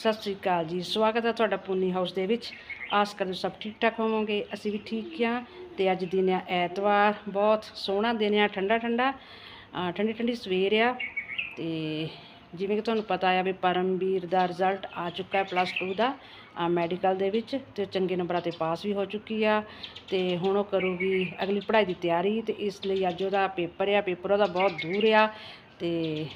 ਸਤਿ ਸ੍ਰੀ ਅਕਾਲ ਜੀ। ਸਵਾਗਤ ਹੈ ਤੁਹਾਡਾ ਪੂਨੀ ਹਾਊਸ ਦੇ ਵਿੱਚ। ਆਸ ਕਰਦੇ ਸਭ ਠੀਕ ਠਾਕ ਹੋਵੋਗੇ। ਅਸੀਂ ਵੀ ਠੀਕ ਹਾਂ ਤੇ ਅੱਜ ਦਿਨ ਆ ਐਤਵਾਰ। ਬਹੁਤ ਸੋਹਣਾ ਦਿਨ ਆ ਠੰਡਾ ਠੰਡਾ ਠੰਡੀ ਠੰਡੀ ਸਵੇਰ ਆ ਤੇ ਜਿਵੇਂ ਕਿ ਤੁਹਾਨੂੰ ਪਤਾ ਆ ਵੀ ਪਰਮਵੀਰ ਦਾ ਰਿਜ਼ਲਟ ਆ ਚੁੱਕਾ ਹੈ ਪਲੱਸ 2 ਦਾ ਮੈਡੀਕਲ ਦੇ ਵਿੱਚ ਤੇ ਚੰਗੇ ਨੰਬਰਾਂ ਤੇ ਪਾਸ ਵੀ ਹੋ ਚੁੱਕੀ ਆ ਤੇ ਹੁਣ ਉਹ ਕਰੂਗੀ ਅਗਲੀ ਪੜ੍ਹਾਈ ਦੀ ਤਿਆਰੀ ਤੇ ਇਸ ਲਈ ਅੱਜ ਉਹਦਾ ਪੇਪਰ ਆ, ਪੇਪਰ ਉਹਦਾ ਬਹੁਤ ਦੂਰ ਆ ਤੇ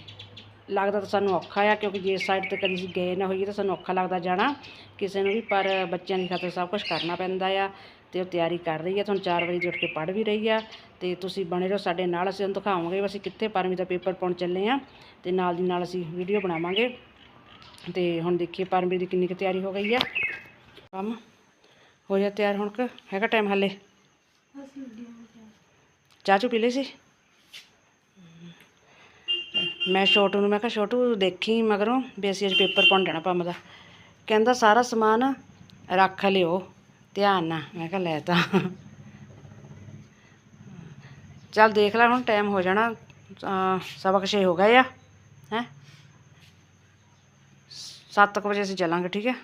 ਲੱਗਦਾ ਤਾਂ ਸਾਨੂੰ ਔਖਾ ਆ ਕਿਉਂਕਿ ਜੇ ਸਾਈਡ ਤੇ ਕਦੀ ਅਸੀਂ ਗਏ ਨਾ ਹੋਈਏ ਤਾਂ ਸਾਨੂੰ ਔਖਾ ਲੱਗਦਾ ਜਾਣਾ। ਕਿਸੇ ਨੂੰ ਵੀ ਪਰ ਬੱਚਿਆਂ ਦੀ ਖਾਤਰ ਸਭ ਕੁਝ ਕਰਨਾ ਪੈਂਦਾ ਆ ਤੇ ਉਹ ਤਿਆਰੀ ਕਰ ਰਹੀ ਆ। ਤੁਹਾਨੂੰ 4 ਵਜੇ ਉੱਠ ਕੇ ਪੜ੍ਹ ਵੀ ਰਹੀ ਆ ਤੇ ਤੁਸੀਂ ਬਣੇ ਰਹੋ ਸਾਡੇ ਨਾਲ ਅਸੀਂ ਤੁਹਾਨੂੰ ਦਿਖਾਵਾਂਗੇ ਵੀ ਅਸੀਂ ਕਿੱਥੇ ਪਰਮੀ ਦਾ ਪੇਪਰ ਪਾਉਣ ਚੱਲੇ ਆ ਤੇ ਨਾਲ ਦੀ ਨਾਲ ਅਸੀਂ ਵੀਡੀਓ ਬਣਾਵਾਂਗੇ। ਤੇ ਹੁਣ ਦੇਖੀਏ ਪਰਮੀ ਦੀ ਕਿੰਨੀ ਕੁ ਤਿਆਰੀ ਹੋ ਗਈ ਆ। ਕੰਮ ਹੋ ਜਾ ਤਿਆਰ ਹੁਣ ਕਿ ਹੈਗਾ ਟਾਈਮ ਹਾਲੇ? ਚਾਹ ਚੂ ਪੀ ਲਈ ਸੀ? ਮੈਂ ਛੋਟੂ ਨੂੰ, ਮੈਂ ਕਿਹਾ, ਛੋਟੂ, ਦੇਖੀ ਮਗਰੋਂ ਵੀ ਅਸੀਂ ਅੱਜ ਪੇਪਰ ਪਾਉਣ ਜਾਣਾ ਪੰਮ ਦਾ। ਕਹਿੰਦਾ, ਸਾਰਾ ਸਮਾਨ ਰੱਖ ਲਿਓ, ਧਿਆਨ ਨਾਲ। ਮੈਂ ਕਿਹਾ, ਲੈ ਤਾਂ। ਚੱਲ ਦੇਖ ਲੈ, ਹੁਣ ਟਾਈਮ ਹੋ ਜਾਣਾ ਅਹ ਸਵਾ ਕੁ ਛੇ ਹੋ ਗਏ ਆ, ਹੈ? ਸੱਤ ਕੁ ਵਜੇ ਅਸੀਂ ਚੱਲਾਂਗੇ, ਠੀਕ ਹੈ?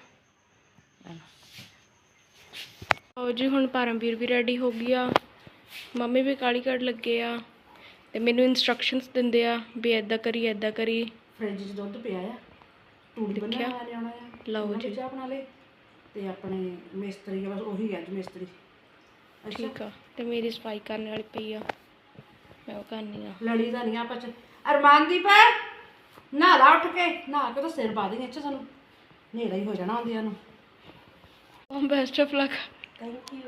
ਹੋ ਜੀ, ਹੁਣ ਪਰਮਵੀਰ ਵੀ ਰੈਡੀ ਹੋ ਗਈ ਆ। ਮੰਮੀ ਵੀ ਕਾਲੀ ਕੱਢ ਲੱਗੇ ਆ। ਤੇ ਮੈਨੂੰ ਇਨਸਟਰਕਸ਼ਨਸ ਦਿੰਦੇ ਆ ਵੀ ਐਦਾਂ ਕਰੀ ਐਦਾਂ ਕਰੀ। ਫ੍ਰਿਜ 'ਚ ਦੁੱਧ ਪਿਆ ਆ। ਟੂੜੀ ਦੇਖਿਆ? ਬੰਨ੍ਹਣ ਵਾਲੇ ਆਉਣਾ ਆ। ਲਓ ਉਹਨਾਂ ਜੀ। ਚਾਹ ਬਣਾ ਲੈ ਤੇ ਆਪਣੇ ਮਿਸਤਰੀ ਆ ਬਸ ਉਹੀ ਅੱਜ ਮਿਸਤਰੀ। ਅੱਛਾ। ਠੀਕ ਆ। ਤੇ ਮੇਰੀ ਸਫ਼ਾਈ ਕਰਨ ਵਾਲੀ ਪਈ ਆ। ਮੈਂ ਉਹ ਕਰਨੀ ਆ। ਲੜੀ ਦਾ ਨਹੀਂ ਆਪਾਂ ਚ। ਅਰਮਾਨਦੀਪ ਨਹਾ ਲਾ ਉੱਠ ਕੇ। ਨਹਾ ਕੇ ਤਾਂ ਸਿਰ ਪਾ ਦੇਂਗੇ ਅੱਛਾ ਸਾਨੂੰ। ਹਨੇਰਾ ਹੀ ਹੋ ਜਾਣਾ ਹੁੰਦਿਆਂ ਨੂੰ। Best of luck thank you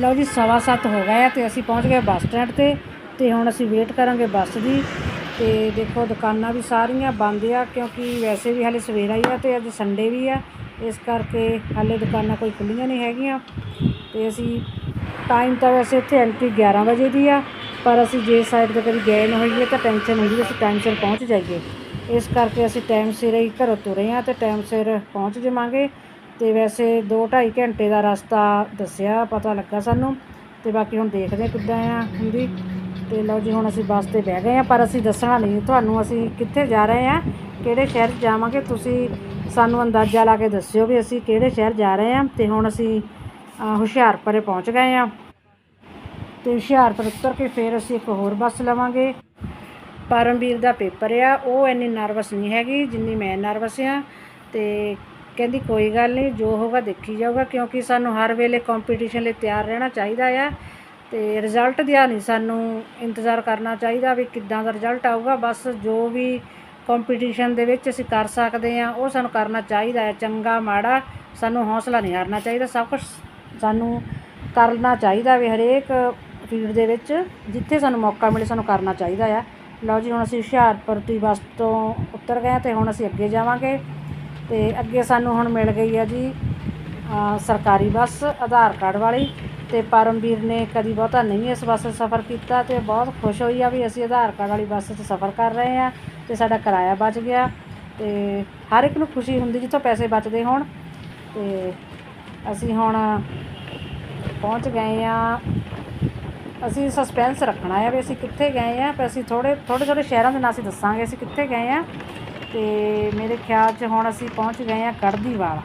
ਲਓ ਜੀ, ਸਵਾ ਸੱਤ ਹੋ ਗਏ ਆ ਤੇ ਅਸੀਂ ਪਹੁੰਚ ਗਏ ਬੱਸ ਸਟੈਂਡ ਤੇ ਤੇ ਹੁਣ ਅਸੀਂ ਵੇਟ ਕਰਾਂਗੇ ਬੱਸ ਦੀ ਤੇ ਦੇਖੋ ਦੁਕਾਨਾਂ ਵੀ ਸਾਰੀਆਂ ਬੰਦ ਆ ਕਿਉਂਕਿ ਵੈਸੇ ਵੀ ਹਾਲੇ ਸਵੇਰਾ ਹੀ ਆ ਤੇ ਅੱਜ ਸੰਡੇ ਵੀ ਆ, ਇਸ ਕਰਕੇ ਹਾਲੇ ਦੁਕਾਨਾਂ ਕੋਈ ਖੁੱਲੀਆਂ ਨਹੀਂ ਹੈਗੀਆਂ ਤੇ ਅਸੀਂ ਟਾਈਮ ਤਾਂ ਵੈਸੇ ਇੱਥੇ ਐਂਟਰੀ 11 ਵਜੇ ਦੀ ਆ, ਪਰ ਅਸੀਂ ਜੇ ਸਾਈਡ ਤੇ ਕਦੀ ਗਏ ਨਾ ਹੋਈਏ ਤਾਂ ਟੈਨਸ਼ਨ ਹੁੰਦੀ ਅਸੀਂ ਟਾਈਮ ਸਿਰ ਪਹੁੰਚ ਜਾਈਏ। ਇਸ ਕਰਕੇ ਅਸੀਂ ਟਾਈਮ ਸਿਰ ਹੀ ਘਰੋਂ ਤੁਰੇ ਆ ਤੇ ਟਾਈਮ ਸਿਰ ਪਹੁੰਚ ਜਾਵਾਂਗੇ। ਤੇ ਵੈਸੇ 2.5 ਘੰਟੇ ਦਾ ਰਸਤਾ ਦੱਸਿਆ ਪਤਾ ਲੱਗਾ ਸਾਨੂੰ। ਤੇ ਬਾਕੀ ਹੁਣ ਦੇਖਦੇ ਹਾਂ ਕਿੱਦਾਂ ਆ ਹੁੰਦੀ। ਤੇ ਲਓ ਜੀ ਹੁਣ ਅਸੀਂ ਬੱਸ ਤੇ ਬਹਿ ਗਏ ਆ ਪਰ ਅਸੀਂ ਦੱਸਣਾ ਨਹੀਂ ਤੁਹਾਨੂੰ ਅਸੀਂ ਕਿੱਥੇ ਜਾ ਰਹੇ ਆ ਕਿਹੜੇ ਸ਼ਹਿਰ 'ਚ ਜਾਵਾਂਗੇ ਤੁਸੀਂ ਸਾਨੂੰ ਅੰਦਾਜ਼ਾ ਲਾ ਕੇ ਦੱਸਿਓ ਵੀ ਅਸੀਂ ਕਿਹੜੇ ਸ਼ਹਿਰ ਜਾ ਰਹੇ ਆ ਤੇ ਹੁਣ ਅਸੀਂ ਅ, ਹੁਸ਼ਿਆਰਪੁਰੇ ਪਹੁੰਚ ਗਏ ਆ ਤੇ ਹੁਸ਼ਿਆਰਪੁਰ ਉਤਰ ਕੇ ਫਿਰ ਅਸੀਂ ਇੱਕ ਹੋਰ ਬੱਸ ਲਵਾਂਗੇ। ਪਰਮਵੀਰ ਦਾ ਪੇਪਰ ਆ, ਉਹ ਇੰਨੀ ਨਰਵਸ ਨਹੀਂ ਹੈਗੀ ਜਿੰਨੀ ਮੈਂ ਨਰਵਸ ਆ ਤੇ ਕਹਿੰਦੀ ਕੋਈ ਗੱਲ ਨਹੀਂ, ਜੋ ਹੋਗਾ ਦੇਖੀ ਜਾਊਗਾ ਕਿਉਂਕਿ ਸਾਨੂੰ ਹਰ ਵੇਲੇ ਕੰਪੀਟੀਸ਼ਨ ਲਈ ਤਿਆਰ ਰਹਿਣਾ ਚਾਹੀਦਾ ਆ ਤੇ ਰਿਜ਼ਲਟ ਦਾ ਨਹੀਂ ਸਾਨੂੰ ਇੰਤਜ਼ਾਰ ਕਰਨਾ ਚਾਹੀਦਾ ਵੀ ਕਿੱਦਾਂ ਦਾ ਰਿਜ਼ਲਟ ਆਊਗਾ, ਬਸ ਜੋ ਵੀ ਕੰਪੀਟੀਸ਼ਨ ਦੇ ਵਿੱਚ ਅਸੀਂ ਕਰ ਸਕਦੇ ਆ, ਉਹ ਸਾਨੂੰ ਕਰਨਾ ਚਾਹੀਦਾ ਹੈ ਚੰਗਾ, ਮਾੜਾ, ਸਾਨੂੰ ਹੌਸਲਾ ਨਹੀਂ ਹਾਰਨਾ ਚਾਹੀਦਾ, ਸਭ ਕੁਝ ਸਾਨੂੰ ਕਰਨਾ ਚਾਹੀਦਾ ਵੀ ਹਰੇਕ ਫੀਲਡ ਦੇ ਵਿੱਚ ਜਿੱਥੇ ਸਾਨੂੰ ਮੌਕਾ ਮਿਲੇ ਸਾਨੂੰ ਕਰਨਾ ਚਾਹੀਦਾ ਆ। ਲਓ ਜੀ, ਹੁਣ ਅਸੀਂ ਹੁਸ਼ਿਆਰਪੁਰ ਦੀ ਬੱਸ ਤੋਂ ਉਤਰ ਗਏ ਹਾਂ ਤੇ ਹੁਣ ਅਸੀਂ ਅੱਗੇ ਜਾਵਾਂਗੇ। ਤੇ ਅੱਗੇ ਸਾਨੂੰ ਹੁਣ ਮਿਲ ਗਈ ਆ ਜੀ ਸਰਕਾਰੀ ਬੱਸ, ਆਧਾਰ ਕਾਰਡ ਵਾਲੀ। ਤੇ ਪਰਮਵੀਰ ਨੇ ਕਦੀ ਬਹੁਤਾ ਨਹੀਂ ਇਸ ਬੱਸ 'ਚ ਸਫ਼ਰ ਕੀਤਾ ਤੇ ਬਹੁਤ ਖੁਸ਼ ਹੋਈ ਆ ਵੀ ਅਸੀਂ ਆਧਾਰ ਕਾਰਡ ਵਾਲੀ ਬੱਸ 'ਚ ਸਫ਼ਰ ਕਰ ਰਹੇ ਆ ਤੇ ਸਾਡਾ ਕਿਰਾਇਆ ਬਚ ਗਿਆ। ਤੇ ਹਰ ਇੱਕ ਨੂੰ ਖੁਸ਼ੀ ਹੁੰਦੀ ਜਿੱਥੋਂ ਪੈਸੇ ਬਚਦੇ ਹੋਣ। ਤੇ ਅਸੀਂ ਹੁਣ ਪਹੁੰਚ ਗਏ ਆ ਅਸੀਂ ਸਸਪੈਂਸ ਰੱਖਣਾ ਹੈ ਵੀ ਅਸੀਂ ਕਿੱਥੇ ਗਏ ਆ ਪਰ ਅਸੀਂ ਥੋੜੇ ਥੋੜੇ ਥੋੜੇ ਸ਼ਹਿਰਾਂ ਦੇ ਨਾਂ ਅਸੀਂ ਦੱਸਾਂਗੇ ਅਸੀਂ ਕਿੱਥੇ ਗਏ ਆ ਤੇ ਮੇਰੇ ਖਿਆਲ 'ਚ ਹੁਣ ਅਸੀਂ ਪਹੁੰਚ ਗਏ ਆ ਗੜਦੀਵਾਲ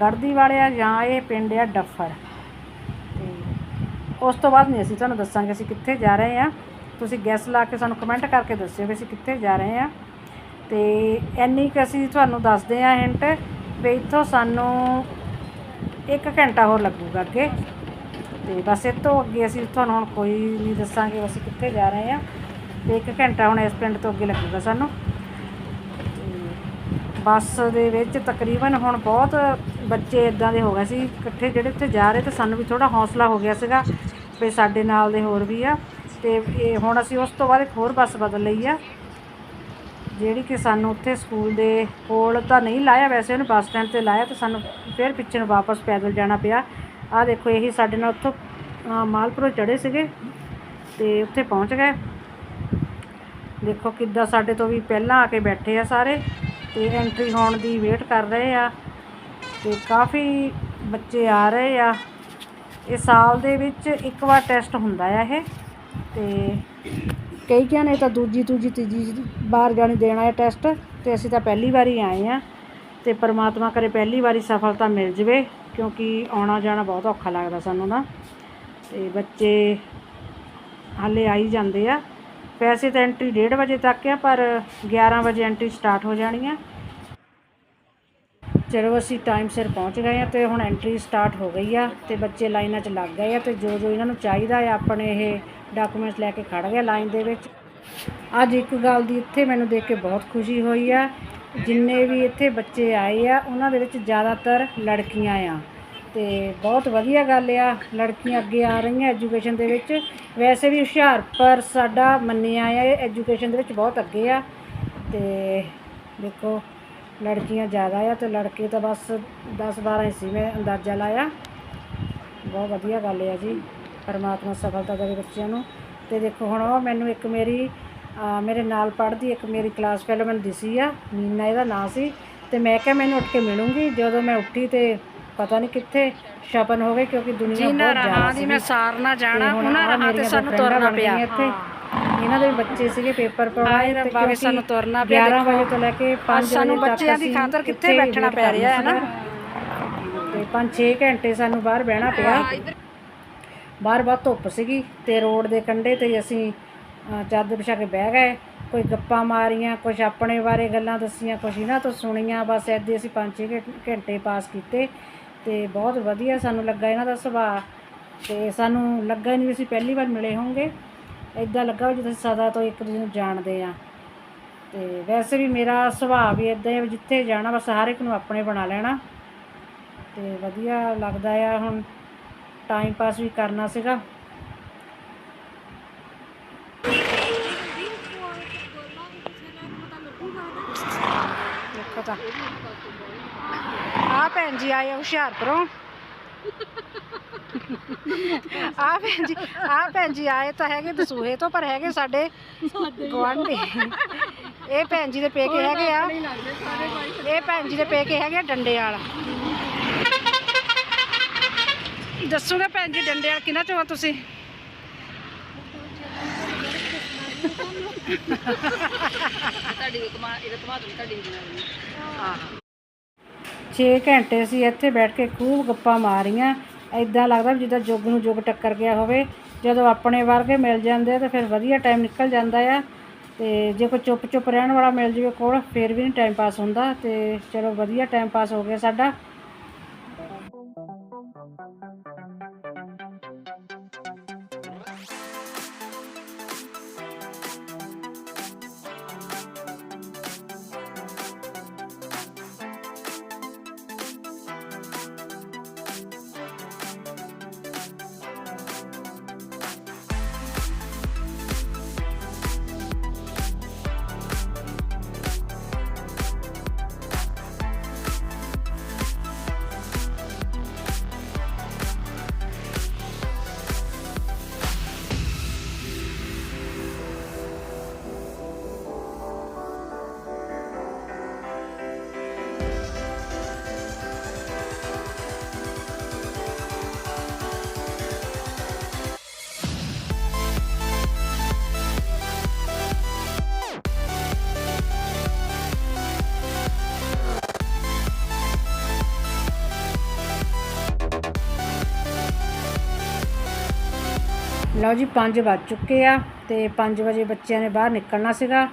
ਗੜਦੀਵਾਲ ਆ ਜਾਂ ਇਹ ਪਿੰਡ ਆ ਡੱਫਰ। ਤੇ ਉਸ ਤੋਂ ਬਾਅਦ ਨਹੀਂ ਅਸੀਂ ਤੁਹਾਨੂੰ ਦੱਸਾਂਗੇ ਅਸੀਂ ਕਿੱਥੇ ਜਾ ਰਹੇ ਆ ਤੁਸੀਂ ਗੈਸ ਲਾ ਕੇ ਸਾਨੂੰ ਕਮੈਂਟ ਕਰਕੇ ਦੱਸਿਓ ਵੀ ਅਸੀਂ ਕਿੱਥੇ ਜਾ ਰਹੇ ਆ ਤੇ ਇੰਨੀ ਕੁ ਅਸੀਂ ਤੁਹਾਨੂੰ ਦੱਸਦੇ ਆ ਹਿੰਟ ਵੀ ਇੱਥੋਂ ਸਾਨੂੰ 1 ਘੰਟਾ ਹੋਰ ਲੱਗੂਗਾ ਅੱਗੇ। ਤੇ ਬਸ ਇਹ ਤੋਂ ਅੱਗੇ ਅਸੀਂ ਤੁਹਾਨੂੰ ਹੁਣ ਕੋਈ ਨਹੀਂ ਦੱਸਾਂਗੇ ਅਸੀਂ ਕਿੱਥੇ ਜਾ ਰਹੇ ਆ ਤੇ 1 ਘੰਟਾ ਹੁਣ ਇਸ ਪਿੰਡ ਤੋਂ ਅੱਗੇ ਲੱਗੂਗਾ ਸਾਨੂੰ। ਤੇ ਬੱਸ ਦੇ ਵਿੱਚ ਤਕਰੀਬਨ ਹੁਣ ਬਹੁਤ ਬੱਚੇ ਇਦਾਂ ਦੇ ਹੋ ਗਏ ਸੀ, ਇਕੱਠੇ ਜਿਹੜੇ ਉੱਥੇ ਜਾ ਰਹੇ ਤੇ ਸਾਨੂੰ ਵੀ ਥੋੜਾ ਹੌਸਲਾ ਹੋ ਗਿਆ ਸੀਗਾ ਵੀ ਸਾਡੇ ਨਾਲ ਦੇ ਹੋਰ ਵੀ ਆ। ਤੇ ਇਹ ਹੁਣ ਅਸੀਂ ਉਸ ਤੋਂ ਬਾਅਦ ਇੱਕ ਹੋਰ ਬੱਸ ਬਦਲ ਲਈ ਆ, ਜਿਹੜੀ ਕਿ ਸਾਨੂੰ ਉੱਥੇ ਸਕੂਲ ਦੇ ਕੋਲ ਤਾਂ ਨਹੀਂ ਲਾਇਆ ਵੈਸੇ ਉਹਨੇ ਬੱਸ ਸਟੈਂਡ ਤੇ ਲਾਇਆ ਤੇ ਸਾਨੂੰ ਫਿਰ ਪਿੱਛੇ ਨੂੰ ਵਾਪਸ ਪੈਦਲ ਜਾਣਾ ਪਿਆ। ਆਹ ਦੇਖੋ, ਇਹੀ ਸਾਡੇ ਨਾਲ ਉੱਥੋਂ, ਅਹ ਮਾਲਪੁਰੋਂ ਚੜੇ ਸੀਗੇ ਤੇ ਉੱਥੇ ਪਹੁੰਚ ਗਏ। ਦੇਖੋ ਕਿੱਦਾਂ ਸਾਡੇ ਤੋਂ ਵੀ ਪਹਿਲਾਂ ਆ ਕੇ ਬੈਠੇ ਆ ਸਾਰੇ ਤੇ ਐਂਟਰੀ ਹੋਣ ਦੀ ਵੇਟ ਕਰ ਰਹੇ ਆ ਤੇ ਕਾਫੀ ਬੱਚੇ ਆ ਰਹੇ ਆ। ਇਹ ਸਾਲ ਦੇ ਵਿੱਚ ਇੱਕ ਵਾਰ ਟੈਸਟ ਹੁੰਦਾ ਆ ਇਹ ਤੇ ਕਈ ਕਿਆ ਨੇ ਤਾਂ ਦੂਜੀ, ਤੀਜੀ ਤੀਜੀ ਵਾਰ ਜਾਣੀ ਦੇਣਾ ਹੈ ਟੈਸਟ ਤੇ ਅਸੀਂ ਤਾਂ ਪਹਿਲੀ ਵਾਰੀ ਆਏ ਆ। ਤੇ ਪਰਮਾਤਮਾ ਕਰੇ ਪਹਿਲੀ ਵਾਰੀ ਸਫਲਤਾ ਮਿਲ ਜਵੇ, ਕਿਉਂਕਿ ਆਉਣਾ ਜਾਣਾ ਬਹੁਤ ਔਖਾ ਲੱਗਦਾ ਸਾਨੂੰ ਨਾ। ਤੇ ਬੱਚੇ ਹਾਲੇ ਆਈ ਜਾਂਦੇ ਆ। ਵੈਸੇ ਤਾਂ ਐਂਟਰੀ 1:30 ਵਜੇ ਤੱਕ ਆ, ਪਰ 11 ਵਜੇ ਐਂਟਰੀ ਸਟਾਰਟ ਹੋ ਜਾਣੀ ਆ। ਚਲੋ ਅਸੀਂ ਟਾਈਮ ਸਿਰ ਪਹੁੰਚ ਗਏ ਆ ਤੇ ਹੁਣ ਐਂਟਰੀ ਸਟਾਰਟ ਹੋ ਗਈ ਆ ਤੇ ਬੱਚੇ ਲਾਈਨਾਂ 'ਚ ਲੱਗ ਗਏ ਆ ਤੇ ਜੋ ਜੋ ਇਹਨਾਂ ਨੂੰ ਚਾਹੀਦਾ ਆ, ਆਪਣੇ ਇਹ ਡਾਕੂਮੈਂਟਸ ਲੈ ਕੇ ਖੜ ਗਏ ਲਾਈਨ ਦੇ ਵਿੱਚ। ਅੱਜ ਇੱਕ ਗੱਲ ਦੀ ਇੱਥੇ ਮੈਨੂੰ ਦੇਖ ਕੇ ਬਹੁਤ ਖੁਸ਼ੀ ਹੋਈ ਆ ਜਿੰਨੇ ਵੀ ਇੱਥੇ ਬੱਚੇ ਆਏ ਆ, ਉਹਨਾਂ ਦੇ ਵਿੱਚ ਜ਼ਿਆਦਾਤਰ ਲੜਕੀਆਂ ਆ। ਅਤੇ ਬਹੁਤ ਵਧੀਆ ਗੱਲ ਆ, ਲੜਕੀਆਂ ਅੱਗੇ ਆ ਰਹੀਆਂ ਐਜੂਕੇਸ਼ਨ ਦੇ ਵਿੱਚ। ਵੈਸੇ ਵੀ ਹੁਸ਼ਿਆਰਪੁਰ ਸਾਡਾ ਮੰਨਿਆ ਆ, ਇਹ ਐਜੂਕੇਸ਼ਨ ਦੇ ਵਿੱਚ ਬਹੁਤ ਅੱਗੇ ਆ। ਅਤੇ ਦੇਖੋ, ਲੜਕੀਆਂ ਜ਼ਿਆਦਾ ਆ ਤੇ ਲੜਕੇ ਤਾਂ ਬਸ 10 12 ਹੀ ਸੀ ਮੈਂ ਅੰਦਾਜ਼ਾ ਲਾਇਆ। ਬਹੁਤ ਵਧੀਆ ਗੱਲ ਆ ਜੀ, ਪਰਮਾਤਮਾ ਸਫਲਤਾ ਦੇਵੇ ਬੱਚਿਆਂ ਨੂੰ। ਤੇ ਦੇਖੋ, ਹੁਣ ਉਹ ਮੈਨੂੰ ਇੱਕ ਮੇਰੀ ਮੇਰੇ ਨਾਲ ਪੜ੍ਹਦੀ ਇੱਕ ਮੇਰੀ ਕਲਾਸ ਫੈਲੋ ਮੈਨੂੰ ਦਿਸੀ ਆ ਮੀਨਾ ਇਹਦਾ ਨਾਂ ਸੀ ਤੇ ਮੈਂ ਕਿਹਾ ਮੈਨੂੰ ਉੱਠ ਕੇ ਮਿਲੂੰਗੀ। ਜਦੋਂ ਮੈਂ ਉੱਠੀ ਤੇ ਪਤਾ ਨਹੀਂ ਕਿੱਥੇ ਸ਼ਪਨ ਹੋ ਗਈ ਕਿਉਂਕਿ ਦੁਨੀਆ ਬਹੁਤ ਜ਼ਿਆਦਾ ਸੀ ਮੈਂ ਸਾਰਨਾ ਜਾਣਾ ਉਹਨਾਂ ਰਾਹਾਂ ਤੇ ਸਾਨੂੰ ਤੁਰਨਾ ਪਿਆ। ਇੱਥੇ। ਇਹਨਾਂ ਦੇ ਬੱਚੇ ਸੀਗੇ ਪੇਪਰ ਪੜਾਏ ਤੇ ਕਿਉਂਕਿ ਸਾਨੂੰ ਤੁਰਨਾ ਪਿਆ 11 ਵਜੇ ਤੋਂ ਲੈ ਕੇ 5 ਵਜੇ ਸਾਨੂੰ ਬੱਚਿਆਂ ਦੀ ਖਾਤਰ ਕਿੱਥੇ ਬੈਠਣਾ ਪੈ ਰਿਹਾ ਹੈ ਨਾ ਤੇ 5-6 ਘੰਟੇ ਸਾਨੂੰ ਬਾਹਰ ਬਹਿਣਾ ਪਿਆ। ਬਾਹਰ ਬਹੁਤ ਧੁੱਪ ਸੀਗੀ ਤੇ ਰੋਡ ਦੇ ਕੰਢੇ ਤੇ ਅਸੀਂ ਚਾਦਰ ਵਿਛਾ ਕੇ ਬਹਿ ਗਏ। ਕੋਈ ਗੱਪਾਂ ਮਾਰੀਆਂ ਕੁਝ ਆਪਣੇ ਬਾਰੇ ਗੱਲਾਂ ਦੱਸੀਆਂ ਕੁਝ ਇਹਨਾਂ ਤੋਂ ਸੁਣੀਆਂ। ਬਸ ਐਦੇ ਅਸੀਂ 5-6 ਘੰਟੇ ਪਾਸ ਕੀਤੇ ਤੇ ਬਹੁਤ ਵਧੀਆ ਸਾਨੂੰ ਲੱਗਾ ਇਹਨਾਂ ਦਾ ਸੁਭਾਅ। ਤੇ ਸਾਨੂੰ ਲੱਗਾ ਨਹੀਂ ਵੀ ਅਸੀਂ ਪਹਿਲੀ ਵਾਰ ਮਿਲੇ ਹੋਵਾਂਗੇ ਇਦਾਂ ਲੱਗਾ ਵੀ ਜਿਵੇਂ ਸਦਾ ਤੋਂ ਇੱਕ ਦੂਜੇ ਨੂੰ ਜਾਣਦੇ ਆ। ਤੇ ਵੈਸੇ ਵੀ ਮੇਰਾ ਸੁਭਾਅ ਵੀ ਇਦਾਂ ਹੈ ਵੀ ਜਿੱਥੇ ਜਾਣਾ ਬਸ ਹਰ ਇੱਕ ਨੂੰ ਆਪਣੇ ਬਣਾ ਲੈਣਾ। ਤੇ ਵਧੀਆ ਲੱਗਦਾ ਆ ਹੁਣ। ਟਾਈਮ ਪਾਸ ਵੀ ਕਰਨਾ ਸੀਗਾ ਦੇਖੋ ਤਾਂ ਆ ਭੈਣ ਜੀ ਆਏ ਹੁਸ਼ਿਆਰਪੁਰੋਂ। ਆ ਭੈਣ ਜੀ ਆ ਭੈਣ ਜੀ ਆਏ ਤਾਂ ਹੈਗੇ ਦਸੂਹੇ ਤੋਂ ਪਰ ਹੈਗੇ ਸਾਡੇ ਗੁਆਂਢੀ। ਇਹ ਭੈਣ ਜੀ ਦੇ ਪੇਕੇ ਹੈਗੇ ਆ। ਇਹ ਭੈਣ ਜੀ ਦੇ ਪੇਕੇ ਹੈਗੇ ਡੰਡੇ ਵਾਲਾ। ਦੱਸੋਗੇ ਭੈਣ ਜੀ ਡੰਡੇ ਵਾਲ ਕਿਹਨਾਂ ਚੋਂ ਆ ਤੁਸੀਂ? ਤੁਹਾਡੀ ਕਮਾ ਇਹਦਾ ਤੁਹਾਡੀ ਤੁਹਾਡੀ ਜਨਾਨੀ 6 ਘੰਟੇ ਅਸੀਂ ਇੱਥੇ ਬੈਠ ਕੇ ਖੂਬ ਗੱਪਾਂ ਮਾਰੀਆਂ। ਐਦਾਂ ਲੱਗਦਾ ਜਿੱਦਾਂ ਜੁਗ ਨੂੰ ਜੁਗ ਟੱਕਰ ਗਿਆ ਹੋਵੇ। ਜਦੋਂ ਆਪਣੇ ਵਰਗੇ ਮਿਲ ਜਾਂਦੇ ਆ ਤਾਂ ਫਿਰ ਵਧੀਆ ਟਾਈਮ ਨਿਕਲ ਜਾਂਦਾ ਆ। ਤੇ ਜੇ ਕੋਈ ਚੁੱਪ ਚੁੱਪ ਰਹਿਣ ਵਾਲਾ ਮਿਲ ਜਾਵੇ ਕੋਲ ਫਿਰ ਵੀ ਨਹੀਂ ਟਾਈਮ ਪਾਸ ਹੁੰਦਾ ਤੇ ਚਲੋ ਵਧੀਆ ਟਾਈਮ ਪਾਸ ਹੋ ਗਿਆ ਸਾਡਾ। ਲਓ ਜੀ 5 ਵੱਜ ਚੁੱਕੇ ਆ ਤੇ 5 ਵਜੇ ਬੱਚਿਆਂ ਨੇ ਬਾਹਰ ਨਿਕਲਣਾ ਸੀਗਾ।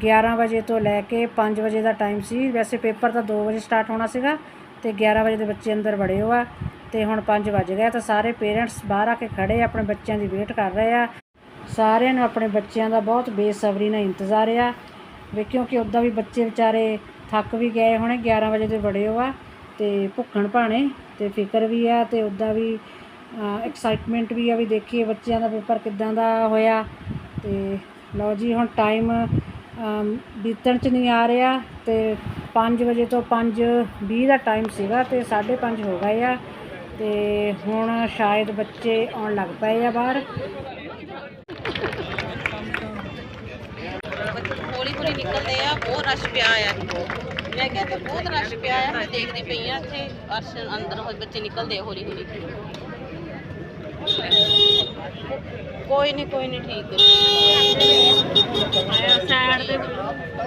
11 ਵਜੇ ਤੋਂ ਲੈ ਕੇ 5 ਵਜੇ ਦਾ ਟਾਈਮ ਸੀ। ਵੈਸੇ ਪੇਪਰ ਤਾਂ 2 ਵਜੇ ਸਟਾਰਟ ਹੋਣਾ ਸੀਗਾ ਤੇ 11 ਵਜੇ ਦੇ ਬੱਚੇ ਅੰਦਰ ਵੜੇ ਹੋ ਆ ਤੇ ਹੁਣ 5 ਵੱਜ ਗਏ ਤਾਂ ਸਾਰੇ ਪੇਰੈਂਟਸ ਬਾਹਰ ਆ ਕੇ ਖੜੇ ਆਪਣੇ ਬੱਚਿਆਂ ਦੀ ਵੇਟ ਕਰ ਰਹੇ ਆ। ਸਾਰਿਆਂ ਨੂੰ ਆਪਣੇ ਬੱਚਿਆਂ ਦਾ ਬਹੁਤ ਬੇਸਬਰੀ ਨਾਲ ਇੰਤਜ਼ਾਰ ਆ। ਵੀ ਕਿਉਂਕਿ ਉੱਦਾਂ ਵੀ ਬੱਚੇ ਵਿਚਾਰੇ ਥੱਕ ਵੀ ਗਏ ਹੋਣੇ 11 ਵਜੇ ਦੇ ਵੜੇ ਹੋ ਆ ਤੇ ਭੁੱਖਣ ਭਾਣੇ ਤੇ ਫਿਕਰ ਵੀ ਆ ਤੇ ਉੱਦਾਂ ਵੀ ਐਕਸਾਈਟਮੈਂਟ ਵੀ ਆ ਵੀ ਦੇਖੀਏ ਬੱਚਿਆਂ ਦਾ ਪੇਪਰ ਕਿੱਦਾਂ ਦਾ ਹੋਇਆ। ਅਤੇ ਲਓ ਜੀ, ਹੁਣ ਟਾਈਮ ਬੀਤਣ ਚ ਨਹੀਂ ਆ ਰਿਹਾ ਅਤੇ ਪੰਜ ਵਜੇ ਤੋਂ 5:20 ਦਾ ਟਾਈਮ ਸੀਗਾ ਅਤੇ ਸਾਢੇ ਪੰਜ ਹੋ ਗਏ ਆ। ਅਤੇ ਹੁਣ ਸ਼ਾਇਦ ਬੱਚੇ ਆਉਣ ਲੱਗ ਪਏ ਆ ਬਾਹਰ। ਹੌਲੀ ਹੌਲੀ ਨਿਕਲਦੇ ਆ, ਬਹੁਤ ਰਸ਼ ਪਿਆ ਆ। ਮੈਂ ਕਿਹਾ ਤੇ ਬਹੁਤ ਰਸ਼ ਪਿਆ ਆ, ਮੈਂ ਦੇਖਦੀ ਪਈ ਆ ਇੱਥੇ ਅਰਸ਼ ਅੰਦਰ ਹੋ, ਬੱਚੇ ਨਿਕਲਦੇ ਹੌਲੀ ਹੌਲੀ। ਕੋਈ ਨਹੀਂ ਕੋਈ ਨਹੀਂ ਠੀਕ ਸਾਈਡ ਤੇ ਪਰਮਜੀਤ ਹੋਰ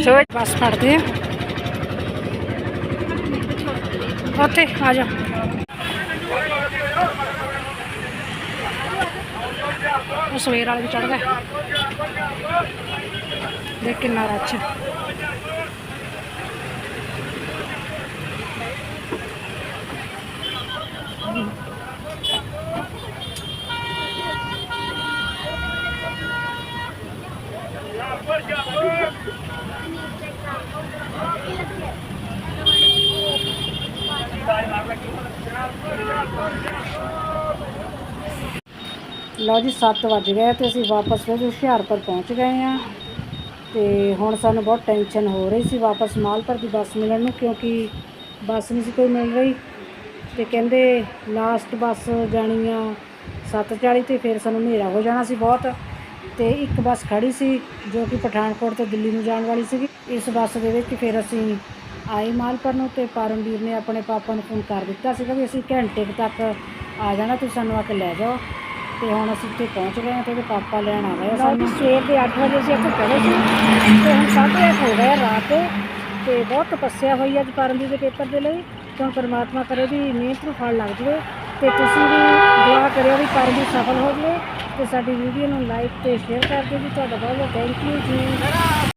ਸੋ ਬਸ ਫੜਦੇ ਆ ਉੱਥੇ ਆ ਜਾ ਉਹ ਸਵੇਰ ਵਾਲੇ ਵੀ ਚੜ ਗਏ ਦੇਖ ਕਿੰਨਾ ਰੱਛ ਲਓ ਜੀ 7 ਵੱਜ ਗਏ ਤੇ ਅਸੀਂ ਵਾਪਸ ਫਿਰ ਹੁਸ਼ਿਆਰਪੁਰ ਪਹੁੰਚ ਗਏ ਆ ਤੇ ਹੁਣ ਸਾਨੂੰ ਬਹੁਤ ਟੈਨਸ਼ਨ ਹੋ ਰਹੀ ਸੀ ਵਾਪਸ ਮਾਲਪੁਰ ਦੀ ਬੱਸ ਮਿਲਣ ਨੂੰ, ਕਿਉਂਕਿ ਬੱਸ ਨਹੀਂ ਸੀ ਕੋਈ ਮਿਲ ਰਹੀ। ਤੇ ਕਹਿੰਦੇ ਲਾਸਟ ਬੱਸ ਜਾਣੀ ਆ 7:40 ਤੇ ਫਿਰ ਸਾਨੂੰ ਹਨੇਰਾ ਹੋ ਜਾਣਾ ਸੀ ਬਹੁਤ। ਤੇ ਇੱਕ ਬੱਸ ਖੜੀ ਸੀ, ਜੋ ਕਿ ਪਠਾਨਕੋਟ ਤੋਂ ਦਿੱਲੀ ਨੂੰ ਜਾਣ ਵਾਲੀ ਸੀਗੀ। ਇਸ ਬੱਸ ਦੇ ਵਿੱਚ ਫਿਰ ਅਸੀਂ ਆਏ ਮਾਲਪੁਰ ਨੂੰ ਤੇ ਪਰਮਵੀਰ ਨੇ ਆਪਣੇ ਪਾਪਾ ਨੂੰ ਫੋਨ ਕਰ ਦਿੱਤਾ ਸੀਗਾ ਵੀ ਅਸੀਂ ਘੰਟੇ ਤੱਕ ਆ ਜਾਣਾ, ਤੁਸੀਂ ਸਾਨੂੰ ਆ ਕੇ ਲੈ ਜਾਓ। ਤੇ ਹੁਣ ਅਸੀਂ ਇੱਥੇ ਪਹੁੰਚ ਗਏ ਹਾਂ ਤੇ ਉਹਦੇ ਪਾਪਾ ਲੈਣ ਆ ਗਏ ਆ ਸਾਨੂੰ। ਸਵੇਰ ਦੇ 8 ਵਜੇ ਅਸੀਂ ਇੱਥੇ ਖੜੇ ਸੀ ਤੇ ਹੁਣ 8:30 ਹੋ ਗਏ ਰਾਤ। ਦੇ ਤੇ ਬਹੁਤ ਤਪੱਸਿਆ ਹੋਈ ਅੱਜ ਪਰਮਵੀਰ ਦੇ ਪੇਪਰ ਦੇ ਲਈ ਤਾਂ ਪਰਮਾਤਮਾ ਕਰੇ ਵੀ ਮਿਹਨਤ ਨੂੰ ਫਲ ਲੱਗ ਜਾਵੇ। ਤੇ ਤੁਸੀਂ ਵੀ ਦੁਆ ਕਰਿਓ ਵੀ ਪਰਮਵੀਰ ਸਫਲ ਹੋ ਜਾਵੇ। ਤੇ ਸਾਡੀ ਵੀਡੀਓ ਨੂੰ ਲਾਈਕ ਤੇ ਸ਼ੇਅਰ ਕਰ ਦਿਓ ਜੀ। ਤੁਹਾਡਾ ਬਹੁਤ ਬਹੁਤ ਥੈਂਕ ਯੂ ਜੀ।